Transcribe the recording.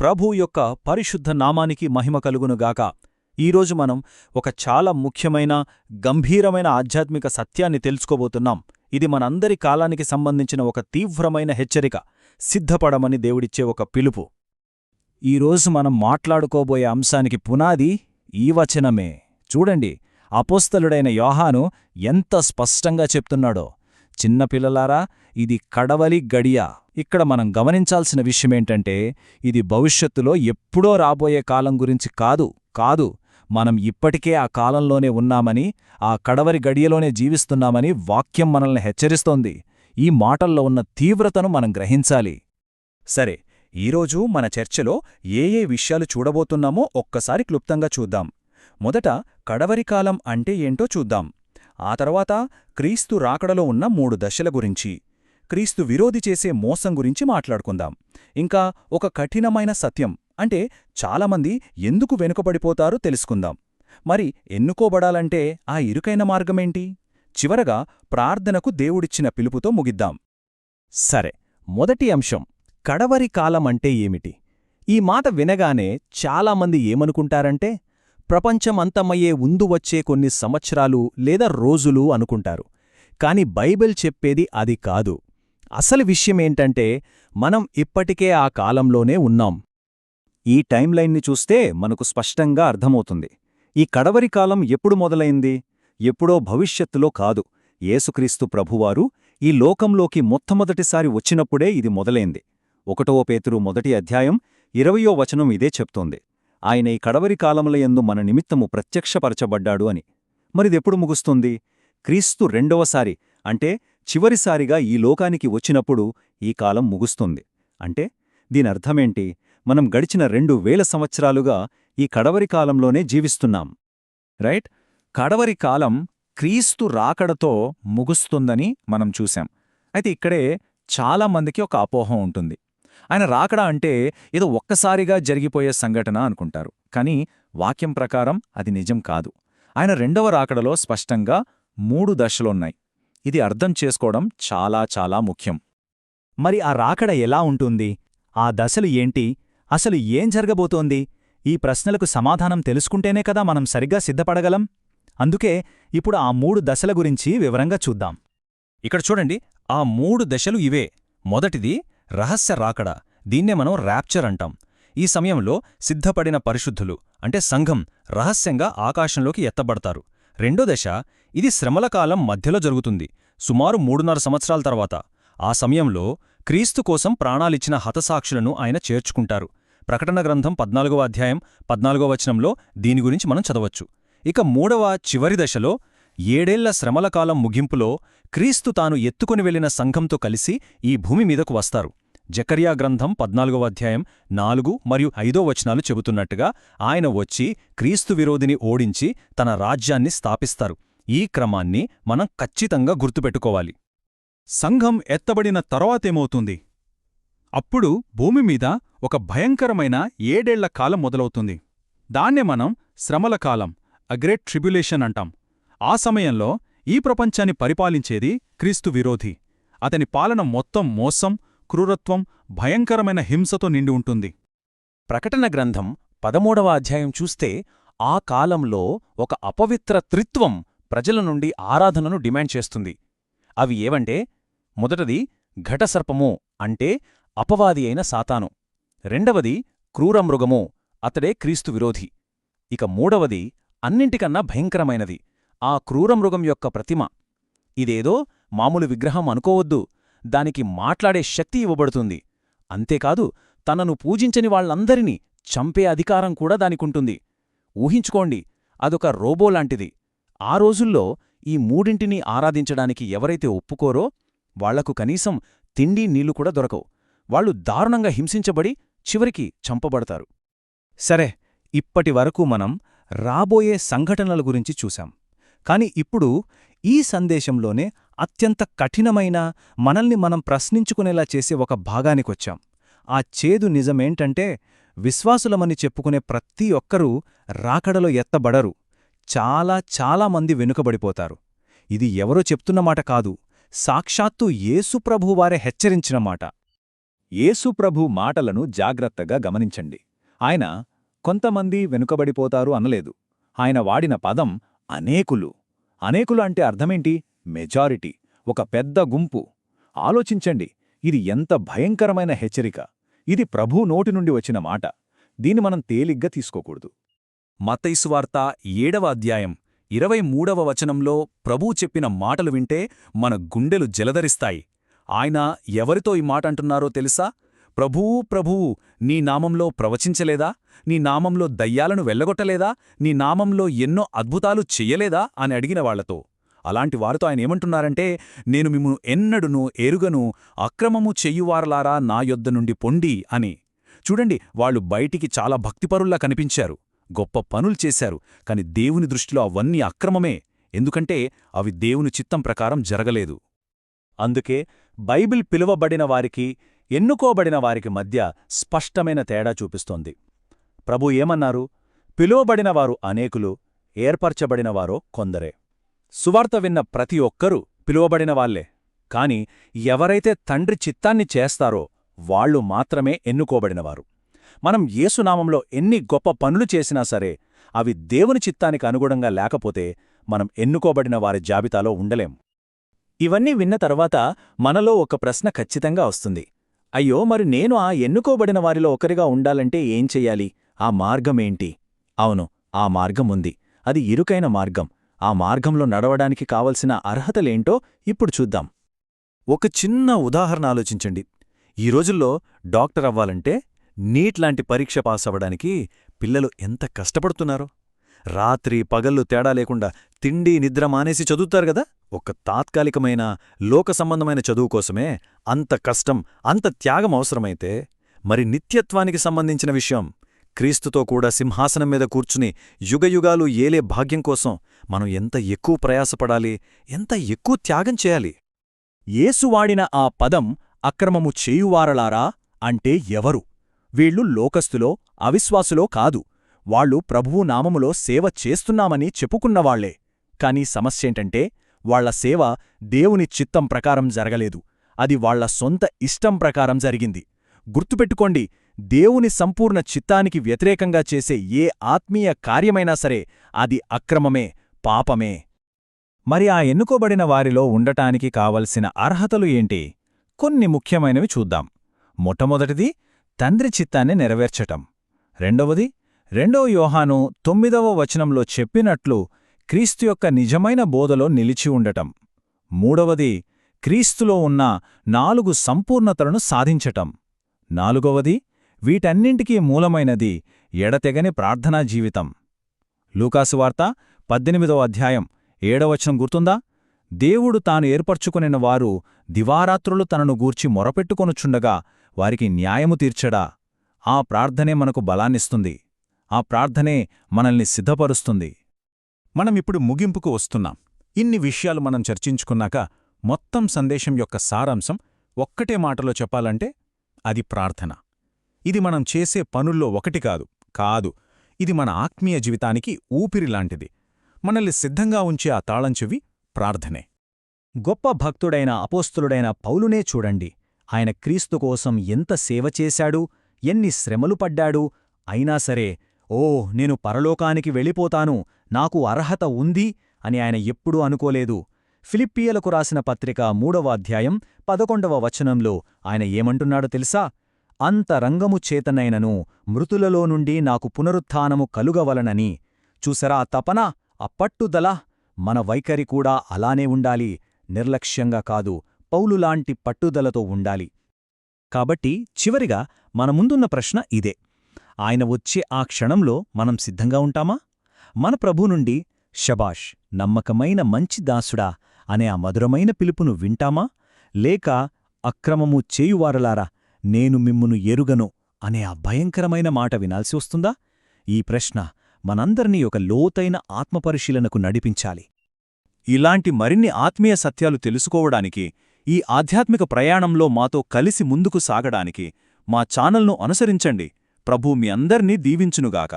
ప్రభు యొక్క పరిశుద్ధ నామానికి మహిమ కలుగునుగాక ఈరోజు మనం ఒక చాలా ముఖ్యమైన గంభీరమైన ఆధ్యాత్మిక సత్యాన్ని తెలుసుకోబోతున్నాం. ఇది మనందరి కాలానికి సంబంధించిన ఒక తీవ్రమైన హెచ్చరిక. సిద్ధపడమని దేవుడిచ్చే ఒక పిలుపు. ఈరోజు మనం మాట్లాడుకోబోయే అంశానికి పునాది ఈ వచనమే. చూడండి అపోస్తలుడైన యోహాను ఎంత స్పష్టంగా చెప్తున్నాడో. చిన్నపిల్లలారా ఇది కడవలి గడియ. ఇక్కడ మనం గమనించాల్సిన విషయమేంటంటే ఇది భవిష్యత్తులో ఎప్పుడో రాబోయే కాలం గురించి కాదు కాదు మనం ఇప్పటికే ఆ కాలంలోనే ఉన్నామని ఆ కడవరి గడియలోనే జీవిస్తున్నామని వాక్యం మనల్ని హెచ్చరిస్తోంది. ఈ మాటల్లో ఉన్న తీవ్రతను మనం గ్రహించాలి. సరే ఈరోజు మన చర్చలో ఏ ఏ విషయాలు చూడబోతున్నామో ఒక్కసారి క్లుప్తంగా చూద్దాం. మొదట కడవరికాలం అంటే ఏంటో చూద్దాం. ఆ తర్వాత క్రీస్తు రాకడలో ఉన్న మూడు దశల గురించి క్రీస్తు విరోధి చేసే మోసం గురించి మాట్లాడుకుందాం. ఇంకా ఒక కఠినమైన సత్యం అంటే చాలామంది ఎందుకు వెనుకబడిపోతారో తెలుసుకుందాం. మరి ఎన్నుకోబడాలంటే ఆ ఇరుకైన మార్గమేంటి? చివరగా ప్రార్థనకు దేవుడిచ్చిన పిలుపుతో ముగిద్దాం. సరే మొదటి అంశం కడవరి కాలమంటే ఏమిటి? ఈ మాట వినగానే చాలామంది ఏమనుకుంటారంటే ప్రపంచం అంతమయ్యే ఉందు వచ్చే కొన్ని సంవత్సరాలు లేదా రోజులు అనుకుంటారు. కాని బైబిల్ చెప్పేది అది కాదు. అసలు విషయమేంటంటే మనం ఇప్పటికే ఆ కాలంలోనే ఉన్నాం. ఈ టైంలైన్ని చూస్తే మనకు స్పష్టంగా అర్థమవుతుంది. ఈ కడవరి కాలం ఎప్పుడు మొదలైంది? ఎప్పుడో భవిష్యత్తులో కాదు. యేసుక్రీస్తు ప్రభువారు ఈ లోకంలోకి మొట్టమొదటిసారి వచ్చినప్పుడే ఇది మొదలైంది. ఒకటవ పేతురు మొదటి అధ్యాయం ఇరవయో వచనం ఇదే చెప్తోంది. ఆయన ఈ కడవరి కాలములయందు మన నిమిత్తము ప్రత్యక్షపరచబడ్డాడు అని. మరిదెప్పుడు ముగుస్తుంది? క్రీస్తు రెండవసారి అంటే చివరిసారిగా ఈ లోకానికి వచ్చినప్పుడు ఈ కాలం ముగుస్తుంది. అంటే దీనర్థమేంటి? మనం గడిచిన రెండు వేల సంవత్సరాలుగా ఈ కడవరి కాలంలోనే జీవిస్తున్నాం. రైట్? కడవరి కాలం క్రీస్తు రాకడతో ముగుస్తుందని మనం చూశాం. అయితే ఇక్కడే చాలామందికి ఒక అపోహం ఉంటుంది. ఆయన రాకడ అంటే ఏదో ఒక్కసారిగా జరిగిపోయే సంఘటన అనుకుంటారు. కానీ వాక్యం ప్రకారం అది నిజం కాదు. ఆయన రెండవ రాకడలో స్పష్టంగా మూడు దశలున్నాయి ఇది అర్థం చేసుకోవడం చాలా చాలా ముఖ్యం. మరి ఆ రాకడ ఎలా ఉంటుంది? ఆ దశలు ఏంటి? అసలు ఏం జరగబోతోంది? ఈ ప్రశ్నలకు సమాధానం తెలుసుకుంటేనే కదా మనం సరిగ్గా సిద్ధపడగలం? అందుకే ఇప్పుడు ఆ మూడు దశల గురించి వివరంగా చూద్దాం. ఇక్కడ చూడండి ఆ మూడు దశలు ఇవే. మొదటిది రహస్య రాకడ దీన్నే మనం ర్యాప్చర్ అంటాం. ఈ సమయంలో సిద్ధపడిన పరిశుద్ధులు అంటే సంఘం రహస్యంగా ఆకాశంలోకి ఎత్తబడతారు. రెండో దశ ఇది శ్రమల కాలం మధ్యలో జరుగుతుంది సుమారు మూడున్నర సంవత్సరాల తర్వాత. ఆ సమయంలో క్రీస్తు కోసం ప్రాణాలిచ్చిన హతసాక్షులను ఆయన చేర్చుకుంటారు. ప్రకటన గ్రంథం పద్నాలుగవ అధ్యాయం పద్నాలుగో వచనంలో దీని గురించి మనం చదవచ్చు. ఇక మూడవ చివరి దశలో ఏడేళ్ళ శ్రమల కాలం ముగింపులో క్రీస్తు తాను ఎత్తుకుని వెళ్ళిన సంఘంతో కలిసి ఈ భూమి మీదకు వస్తారు. జకర్యా గ్రంథం పద్నాలుగవ అధ్యాయం నాలుగు మరియు ఐదో వచనాలు చెబుతున్నట్టుగా ఆయన వచ్చి క్రీస్తు విరోధిని ఓడించి తన రాజ్యాన్ని స్థాపిస్తారు. ఈ క్రమాన్ని మనం ఖచ్చితంగా గుర్తుపెట్టుకోవాలి. సంఘం ఎత్తబడిన తర్వాతేమవుతుంది? అప్పుడు భూమిమీద ఒక భయంకరమైన ఏడేళ్ళ కాలం మొదలవుతుంది. దాన్నే మనం శ్రమల కాలం అగ్రేట్ ట్రిబ్యులేషన్ అంటాం. ఆ సమయంలో ఈ ప్రపంచాన్ని పరిపాలించేది క్రీస్తు విరోధి. అతని పాలన మొత్తం మోసం క్రూరత్వం భయంకరమైన హింసతో నిండి ఉంటుంది. ప్రకటన గ్రంథం పదమూడవ అధ్యాయం చూస్తే ఆ కాలంలో ఒక అపవిత్ర త్రిత్వం ప్రజల నుండి ఆరాధనను డిమాండ్ చేస్తుంది. అవి ఏవంటే మొదటది ఘటసర్పము అంటే అపవాది అయిన సాతాను. రెండవది క్రూరమృగము అతడే క్రీస్తు విరోధి. ఇక మూడవది అన్నింటికన్నా భయంకరమైనది. ఆ క్రూరమృగం యొక్క ప్రతిమ. ఇదేదో మామూలు విగ్రహం అనుకోవద్దు. దానికి మాట్లాడే శక్తి ఇవ్వబడుతుంది. అంతేకాదు తనను పూజించని వాళ్ళందరినీ చంపే అధికారం కూడా దానికుంటుంది. ఊహించుకోండి అదొక రోబోలాంటిది ఆ రోజుల్లో ఈ మూడింటిని ఆరాధించడానికి ఎవరైతే ఒప్పుకోరో వాళ్ళకు కనీసం తిండి నీళ్ళు కూడా దొరకవు. వాళ్ళు దారుణంగా హింసించబడి చివరికి చంపబడతారు. సరే ఇప్పటి వరకు మనం రాబోయే సంఘటనల గురించి చూశాం. కాని ఇప్పుడు ఈ సందేశంలోనే అత్యంత కఠినమైన మనల్ని మనం ప్రశ్నించుకునేలా చేసే ఒక భాగానికొచ్చాం. ఆ చేదు నిజమేంటంటే విశ్వాసులమని చెప్పుకునే ప్రతి ఒక్కరూ రాకడలో ఎత్తబడరు. చాలా చాలామంది వెనుకబడిపోతారు. ఇది ఎవరో చెప్తున్నమాట కాదు. సాక్షాత్తు యేసుప్రభువారే హెచ్చరించిన మాట. యేసుప్రభు మాటలను జాగ్రత్తగా గమనించండి. ఆయన కొంతమంది వెనుకబడిపోతారు అనలేదు. ఆయన వాడిన పదం అనేకులు. అనేకులు అంటే అర్థమేంటి? మెజారిటీ. ఒక పెద్ద గుంపు. ఆలోచించండి. ఇది ఎంత భయంకరమైన హెచ్చరిక. ఇది ప్రభు నోటి నుండి వచ్చిన మాట. దీన్ని మనం తేలిగ్గా తీసుకోకూడదు. మతైసువార్త ఏడవ అధ్యాయం ఇరవై మూడవ వచనంలో ప్రభూ చెప్పిన మాటలు వింటే మన గుండెలు జలధరిస్తాయి. ఆయన ఎవరితో ఈ మాట అంటున్నారో తెలుసా? ప్రభూ ప్రభూ నీ నామంలో ప్రవచించలేదా? నీ నామంలో దయ్యాలను వెళ్ళగొట్టలేదా? నీ నామంలో ఎన్నో అద్భుతాలు చెయ్యలేదా? అని అడిగిన వాళ్ళతో. అలాంటి వారితో ఆయన ఏమంటున్నారంటే నేను మిమ్మను ఎన్నడును ఎరుగను అక్రమము చెయ్యువారలారా నా యొద్ద నుండి పొండి అని. చూడండి వాళ్ళు బయటికి చాలా భక్తిపరుల్లా కనిపించారు. గొప్ప పనులు చేశారు. కాని దేవుని దృష్టిలో అవన్నీ అక్రమమే. ఎందుకంటే అవి దేవుని చిత్తం ప్రకారం జరగలేదు. అందుకే బైబిల్ పిలువబడిన వారికి ఎన్నుకోబడిన వారికి మధ్య స్పష్టమైన తేడా చూపిస్తోంది. ప్రభు ఏమన్నారు? పిలువబడిన వారు అనేకులు ఏర్పరచబడిన వారో కొందరే. సువార్త విన్న ప్రతి ఒక్కరూ పిలువబడిన వాళ్ళే కాని ఎవరైతే తండ్రి చిత్తాన్ని చేస్తారో వాళ్ళు మాత్రమే ఎన్నుకోబడినవారు మనం యేసునామంలో ఎన్ని గొప్ప పనులు చేసినా సరే అవి దేవుని చిత్తానికి అనుగుణంగా లేకపోతే మనం ఎన్నుకోబడిన వారి జాబితాలో ఉండలేం. ఇవన్నీ విన్న తర్వాత మనలో ఒక ప్రశ్న ఖచ్చితంగా వస్తుంది. అయ్యో మరి నేను ఆ ఎన్నుకోబడిన వారిలో ఒకరిగా ఉండాలంటే ఏం చెయ్యాలి? ఆ మార్గమేంటి? అవును ఆ మార్గముంది అది ఇరుకైన మార్గం. ఆ మార్గంలో నడవడానికి కావలసిన అర్హతలేంటో ఇప్పుడు చూద్దాం. ఒక చిన్న ఉదాహరణ ఆలోచించండి. ఈ రోజుల్లో డాక్టర్ అవ్వాలంటే నీట్ లాంటి పరీక్ష పాస్ అవ్వడానికి పిల్లలు ఎంత కష్టపడుతున్నారో? రాత్రి పగళ్ళు తేడా లేకుండా తిండి నిద్ర మానేసి చదువుతారు గదా ఒక తాత్కాలికమైన లోక సంబంధమైన చదువు కోసమే అంత కష్టం అంత త్యాగం అవసరమైతే మరి నిత్యత్వానికి సంబంధించిన విషయం. క్రీస్తుతో కూడా సింహాసనం మీద కూర్చుని యుగయుగాలు ఏలే భాగ్యం కోసం మనం ఎంత ఎక్కువ ప్రయాసపడాలి ఎంత ఎక్కువ త్యాగం చేయాలి? ఏసువాడిన ఆ పదం అక్రమము చేయువారలారా అంటే ఎవరు? వీళ్ళు లోకస్తులో అవిశ్వాసులో కాదు. వాళ్ళు ప్రభువు నామములో సేవ చేస్తున్నామని చెప్పుకున్నవాళ్ళే. కాని సమస్యేంటంటే వాళ్ళ సేవ దేవుని చిత్తం ప్రకారం జరగలేదు. అది వాళ్ళ సొంత ఇష్టం ప్రకారం జరిగింది. గుర్తుపెట్టుకోండి దేవుని సంపూర్ణ చిత్తానికి వ్యతిరేకంగా చేసే ఏ ఆత్మీయ కార్యమైనా సరే అది అక్రమమే పాపమే. మరి ఆ ఎన్నుకోబడిన వారిలో ఉండటానికి కావలసిన అర్హతలు ఏంటి? కొన్ని ముఖ్యమైనవి చూద్దాం. మొట్టమొదటిది తండ్రి చిత్తాన్ని నెరవేర్చటం. రెండవది రెండో యోహాను తొమ్మిదవ వచనంలో చెప్పినట్లు క్రీస్తు యొక్క నిజమైన బోధలో నిలిచి ఉండటం. మూడవది క్రీస్తులో ఉన్న నాలుగు సంపూర్ణతలను సాధించటం. నాలుగవది వీటన్నింటికీ మూలమైనది ఎడతెగని ప్రార్థనా జీవితం. లూకాసువార్త పద్దెనిమిదవ అధ్యాయం ఏడవచనం గుర్తుందా? దేవుడు తాను ఏర్పరచుకునిన వారు దివారాత్రులు తనను గూర్చి మొరపెట్టుకొనుచుండగా వారికి న్యాయము తీర్చడా? ఆ ప్రార్థనే మనకు బలాన్నిస్తుంది. ఆ ప్రార్థనే మనల్ని సిద్ధపరుస్తుంది. మనమిప్పుడు ముగింపుకు వస్తున్నాం. ఇన్ని విషయాలు మనం చర్చించుకున్నాక మొత్తం సందేశం యొక్క సారాంశం ఒక్కటే మాటలో చెప్పాలంటే అది ప్రార్థన. ఇది మనం చేసే పనుల్లో ఒకటి కాదు కాదు. ఇది మన ఆత్మీయ జీవితానికి ఊపిరిలాంటిది మనల్ని సిద్ధంగా ఉంచే ఆ తాళంచెవి ప్రార్థనే. గొప్ప భక్తుడైన అపోస్తులుడైన పౌలునే చూడండి. ఆయన క్రీస్తు కోసం ఎంత సేవ చేశాడు ఎన్ని శ్రమలు పడ్డాడు. అయినా సరే ఓ నేను పరలోకానికి వెళ్ళిపోతాను నాకు అర్హత ఉంది అని ఆయన ఎప్పుడూ అనుకోలేదు. ఫిలిప్పీయలకు రాసిన పత్రిక మూడవ అధ్యాయం పదకొండవ వచనంలో ఆయన ఏమంటున్నాడో తెలుసా? అంత రంగము చేతనైనను మృతులలో నుండి నాకు పునరుత్థానము కలుగవలనని. చూసరా తపన? అప్పట్టుదల మన వైఖరి కూడా అలానే ఉండాలి. నిర్లక్ష్యంగా కాదు పౌలులాంటి పట్టుదలతో ఉండాలి. కాబట్టి చివరిగా మన ముందున్న ప్రశ్న ఇదే. ఆయన వచ్చే ఆ క్షణంలో మనం సిద్ధంగా ఉంటామా? మన ప్రభు నుండి షబాష్ నమ్మకమైన మంచి దాసుడా అనే ఆ మధురమైన పిలుపును వింటామా? లేక అక్రమము చేయువారలారా నేను మిమ్మును ఎరుగను అనే ఆ భయంకరమైన మాట వినాల్సి వస్తుందా? ఈ ప్రశ్న మనందరినీ ఒక లోతైన ఆత్మపరిశీలనకు నడిపించాలి. ఇలాంటి మరిన్ని ఆత్మీయ సత్యాలు తెలుసుకోవడానికి ఈ ఆధ్యాత్మిక ప్రయాణంలో మాతో కలిసి ముందుకు సాగడానికి మా ఛానల్ను అనుసరించండి. ప్రభు మీ అందర్నీ దీవించునుగాక.